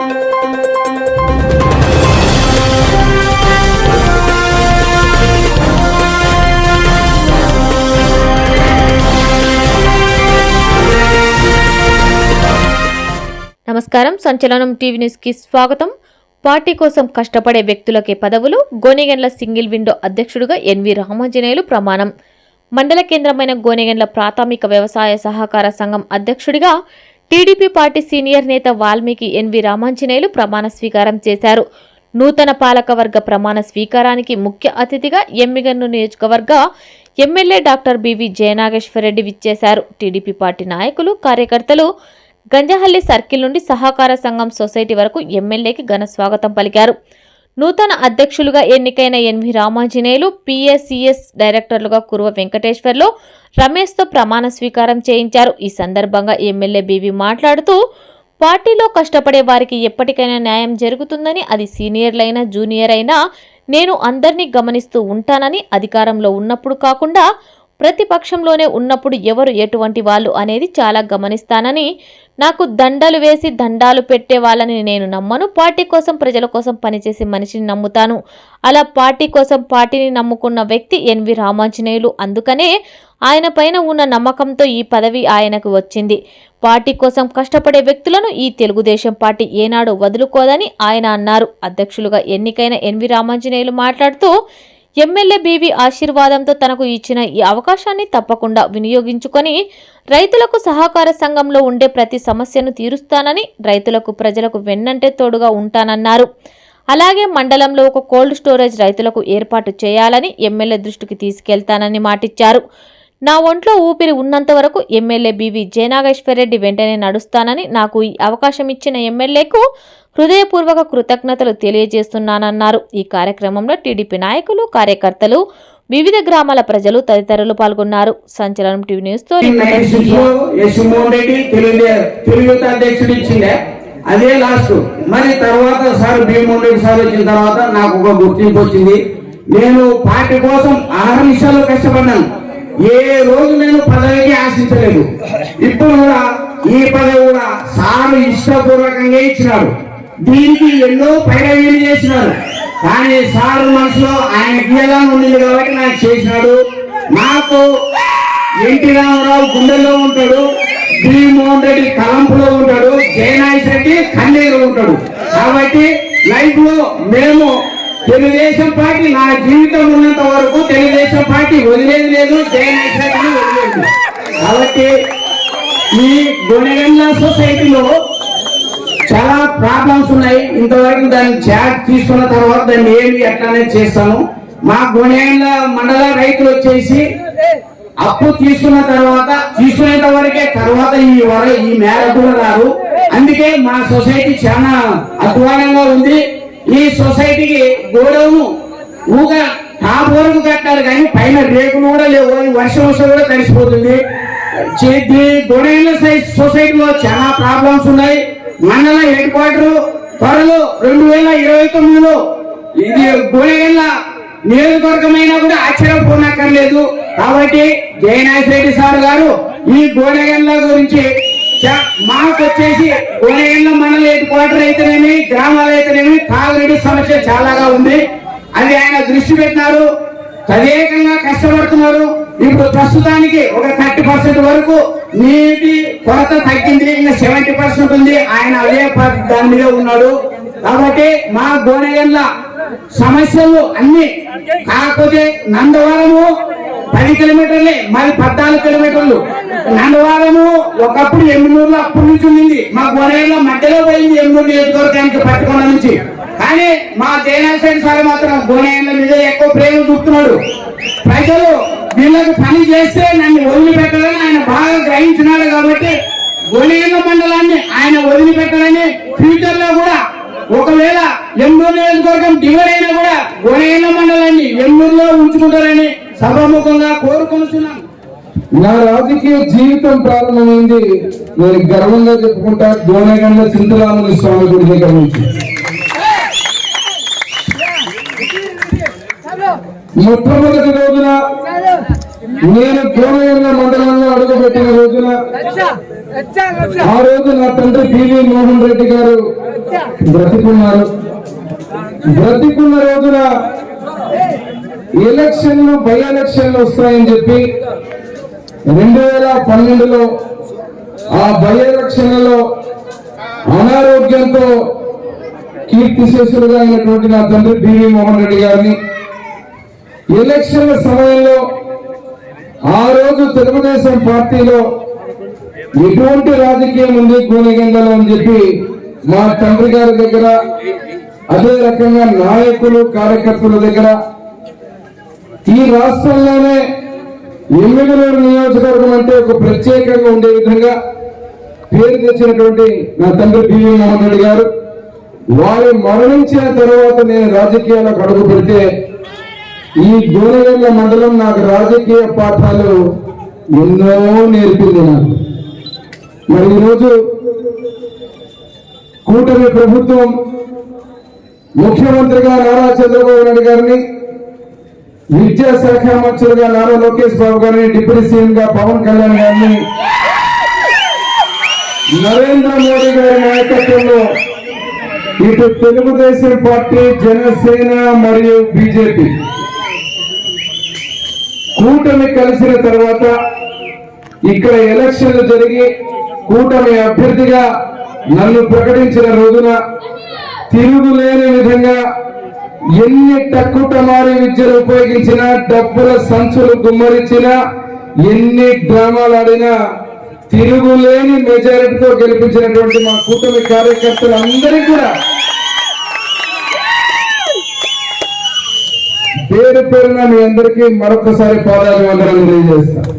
నమస్కారం. సంచలనం టీవీ న్యూస్కి స్వాగతం. పార్టీ కోసం కష్టపడే వ్యక్తులకే పదవులు గోనెగండ్ల సింగిల్ విండో అధ్యక్షుడిగా ఎన్వి రామాంజనేయులు ప్రమాణం. మండల కేంద్రమైన గోనెగండ్ల ప్రాథమిక వ్యవసాయ సహకార సంఘం అధ్యక్షుడిగా టీడీపీ పార్టీ సీనియర్ నేత వాల్మీకి ఎన్వి రామాంజనేయులు ప్రమాణ స్వీకారం చేశారు. నూతన పాలకవర్గ ప్రమాణ స్వీకారానికి ముఖ్య అతిథిగా ఎమ్మిగన్ను నియోజకవర్గ ఎమ్మెల్యే డాక్టర్ బివి జయనాగేశ్వరరెడ్డి విచ్చేశారు. టీడీపీ పార్టీ నాయకులు కార్యకర్తలు గంజహల్లి సర్కిల్ నుండి సహకార సంఘం సొసైటీ వరకు ఎమ్మెల్యేకి ఘన స్వాగతం పలికారు. నూతన అధ్యక్షులుగా ఎన్నికైన ఎన్వి రామాంజనేయులు పిఎస్సిఎస్ డైరెక్టర్లుగా కురువ వెంకటేశ్వర్లు రమేష్తో ప్రమాణ స్వీకారం చేయించారు. ఈ సందర్భంగా ఎమ్మెల్యే బీవీ మాట్లాడుతూ పార్టీలో కష్టపడే వారికి ఎప్పటికైనా న్యాయం జరుగుతుందని అది సీనియర్లైనా జూనియర్ అయినా నేను అందరినీ గమనిస్తూ ఉంటానని అధికారంలో ఉన్నప్పుడు కాకుండా ప్రతిపక్షంలోనే ఉన్నప్పుడు ఎవరు ఎటువంటి వాళ్ళు అనేది చాలా గమనిస్తానని నాకు దండలు వేసి దండాలు పెట్టే వాళ్ళని నేను నమ్మను. పార్టీ కోసం ప్రజల కోసం పనిచేసే మనిషిని నమ్ముతాను. అలా పార్టీ కోసం పార్టీని నమ్ముకున్న వ్యక్తి ఎన్వి రామాంజనేయులు. అందుకనే ఆయన పైన ఉన్న నమ్మకంతో ఈ పదవి ఆయనకు వచ్చింది. పార్టీ కోసం కష్టపడే వ్యక్తులను ఈ తెలుగుదేశం పార్టీ ఏనాడు వదులుకోదని ఆయన అన్నారు. అధ్యక్షులుగా ఎన్నికైన ఎన్వి రామాంజనేయులు మాట్లాడుతూ ఎమ్మెల్యే బీవీ ఆశీర్వాదంతో తనకు ఇచ్చిన ఈ అవకాశాన్ని తప్పకుండా వినియోగించుకొని రైతులకు సహకార సంఘంలో ఉండే ప్రతి సమస్యను తీరుస్తానని రైతులకు ప్రజలకు వెన్నంటే తోడుగా ఉంటానన్నారు. అలాగే మండలంలో ఒక కోల్డ్ స్టోరేజ్ రైతులకు ఏర్పాటు చేయాలని ఎమ్మెల్యే దృష్టికి తీసుకెళ్తానని మాటిచ్చారు. నా ఒంట్లో ఊపిరి ఉన్నంత వరకు ఎమ్మెల్యే బివి జయనాగేశ్వరరెడ్డి వెంటనే నడుస్తానని నాకు ఈ అవకాశం ఇచ్చిన ఎమ్మెల్యేకు హృదయపూర్వక కృతజ్ఞతలు తెలియజేస్తున్నానన్నారు. ఈ కార్యక్రమంలో టీడీపీ నాయకులు కార్యకర్తలు వివిధ గ్రామాల ప్రజలు తదితరులు పాల్గొన్నారు. సంచలనం టీవీ న్యూస్తో అదే లాస్ట్. మరి తర్వాత సార్ భీమోహన్ రెడ్డి సార్ వచ్చిన తర్వాత నాకు ఒక గుర్తింపు వచ్చింది. నేను పార్టీ కోసం ఆరు నిమిషాలు కష్టపడ్డాను. ఏ రోజు నేను పదవికి ఆశించలేదు. ఇప్పుడు కూడా ఈ పదవి కూడా సార్లు ఇష్టపూర్వకంగా ఇచ్చినారు. దీనికి ఎన్నో పైరవీలు చేసినారు. కానీ సార్ మనసులో ఆయన గీయాలని ఉండింది కాబట్టి నాకు చేసినాడు. నాకు ఎన్టీ రామారావు గుండెల్లో ఉంటాడు మోహన్ రెడ్డి కలంపులో ఉంటాడు జయనాయ్ రెడ్డి కన్నీరు ఉంటాడు. కాబట్టి లైఫ్లో మేము తెలుగుదేశం పార్టీ నా జీవితం ఉన్నంత వరకు తెలుగుదేశం పార్టీ వదిలేదు లేదు. జయనాయక్ వదిలేదు. కాబట్టి ఈ గొనగండ్ల సొసైటీలో చాలా ప్రాబ్లమ్స్ ఉన్నాయి. ఇంతవరకు దాన్ని చాట్ తీసుకున్న తర్వాత దాన్ని ఏమి ఎట్లానే చేస్తాను? మా గొనేళ్ళ మండల రైతులు వచ్చేసి అప్పు తీసుకున్న తర్వాత తీసుకునేంత వరకే తర్వాత ఈ వర ఈ మేర కూడా రారు. అందుకే మా సొసైటీ చాలా అధ్వానంగా ఉంది. ఈ సొసైటీకి గోడౌను ఊగా టాప్ వరకు కట్టారు కానీ పైన రేకులు కూడా లేవు. వర్షం వర్షం వస్తే కూడా తడిసిపోతుంది. గొడైల సైజ్ సొసైటీలో చాలా ప్రాబ్లమ్స్ ఉన్నాయి. మండల హెడ్ క్వార్టర్ త్వరలో రెండు వేల ఇరవై తొమ్మిదిలో ఇది గోడెగల్ల నియోజకవర్గమైనా కూడా ఆశ్చర్యపోనక్కర్లేదు కాబట్టి జయనాథ్ రెడ్డి సార్ గారు ఈ గోడెగల్ల గురించి మాకు వచ్చేసి ఉదయంలో మండల హెడ్ క్వార్టర్ అయితేనేమి గ్రామాలు అయితేనేమి తాగునీటి సమస్య చాలాగా ఉంది. అది ఆయన దృష్టి పెట్టినారు. తదేకంగా కష్టపడుతున్నారు. ఇప్పుడు ప్రస్తుతానికి ఒక థర్టీ పర్సెంట్ వరకు నీటి కొరత తగ్గింది ఇంకా సెవెంటీ పర్సెంట్ ఉంది. ఆయన అదే దాని మీద ఉన్నాడు. కాబట్టి మా గోనెగల్ల సమస్యలు అన్ని కాకపోతే నందవరము పది కిలోమీటర్లే మరి పద్నాలుగు కిలోమీటర్లు. నందవారము ఒకప్పుడు ఎమ్మినూరులో అప్పటి నుంచి ఉండింది. మా గొర్రెల మధ్యలో పోయింది ఎనిమిది నియోజకవర్గానికి పట్టుకున్న నుంచి. కానీ మా జయనారాయణ సార్ మాత్రం గోనెగల్ల మీద ఎక్కువ ప్రేమ చూపుతున్నాడు. ప్రజలు వీళ్ళకి పని చేస్తే నన్ను వదిలిపెట్టాలని ఆయన బాగా గ్రహించినాడు కాబట్టి గోనెగల్ల మండలాన్ని ఆయన వదిలిపెట్టాలని ఫ్యూచర్లో కూడా ఒకవేళ ఎన్నూరు నియోజకవర్గం డివైడ్ అయినా కూడా గోనెగల్ల మండలాన్ని ఎన్నూరులో ఉంచుకుంటారని సభాముఖంగా కోరుకుంటున్నాను నా రాజకీయ జీవితం ప్రారంభమైంది. నేను గర్వంగా చెప్పుకుంటా దోనగండ చింతరాముని స్వామి గుడి దగ్గర నుంచి. మొట్టమొదటి రోజున నేను దోనగండ్ల మండలంలో అడుగుపెట్టిన రోజున ఆ రోజు నా తండ్రి పివి మోహన్ రెడ్డి గారు బ్రతికున్నారు. బ్రతికున్న రోజున ఎలక్షన్లు బై ఎలక్షన్లు వస్తాయని చెప్పి రెండు వేల పన్నెండులో ఆ బై ఎలక్షన్లలో అనారోగ్యంతో కీర్తిశేషులుగా అయినటువంటి నా తండ్రి బివి మోహన్ రెడ్డి గారిని ఎలక్షన్ల సమయంలో ఆ రోజు తెలుగుదేశం పార్టీలో ఎటువంటి రాజకీయం ఉంది గోనెగండలో అని చెప్పి మా తండ్రి గారి దగ్గర అదే రకంగా నాయకులు కార్యకర్తల దగ్గర ఈ రాష్ట్రంలోనే ఎమ్మెల్యేల నియోజకవర్గం అంటే ఒక ప్రత్యేకంగా ఉండే విధంగా పేరు తెచ్చినటువంటి నా తండ్రి బివి మోహన్ రెడ్డి గారు. వారు మరణించిన తర్వాత నేను రాజకీయాలకు అడుగు పెడితే ఈ గోనెగండ్ల మండలం నాకు రాజకీయ పాఠాలు ఎన్నో నేర్పింది నాకు. మరి ఈరోజు కూటమి ప్రభుత్వం ముఖ్యమంత్రిగా నారా చంద్రబాబు నాయుడు గారిని విద్యాశాఖ మంత్రులుగా నారా లోకేష్ బాబు గారిని డిప్యూటీ సీఎం గా పవన్ కళ్యాణ్ గారిని నరేంద్ర మోడీ గారి నాయకత్వంలో ఇటు తెలుగుదేశం పార్టీ జనసేన మరియు బీజేపీ. కూటమి కలిసిన తర్వాత ఇక్కడ ఎలక్షన్లు జరిగి కూటమి అభ్యర్థిగా నన్ను ప్రకటించిన రోజున తిరుగులేని విధంగా ఎన్ని టక్కుటమారి విద్యలు ఉపయోగించినా డబ్బుల సంచులు గుమ్మరించినా ఎన్ని డ్రామాలు ఆడినా తిరుగులేని మెజారిటీతో గెలిపించినటువంటి మా కూటమి కార్యకర్తలందరికీ కూడా పేరు పేరున మీ అందరికీ మరొకసారి పాదాభివందనం తెలియజేస్తాను.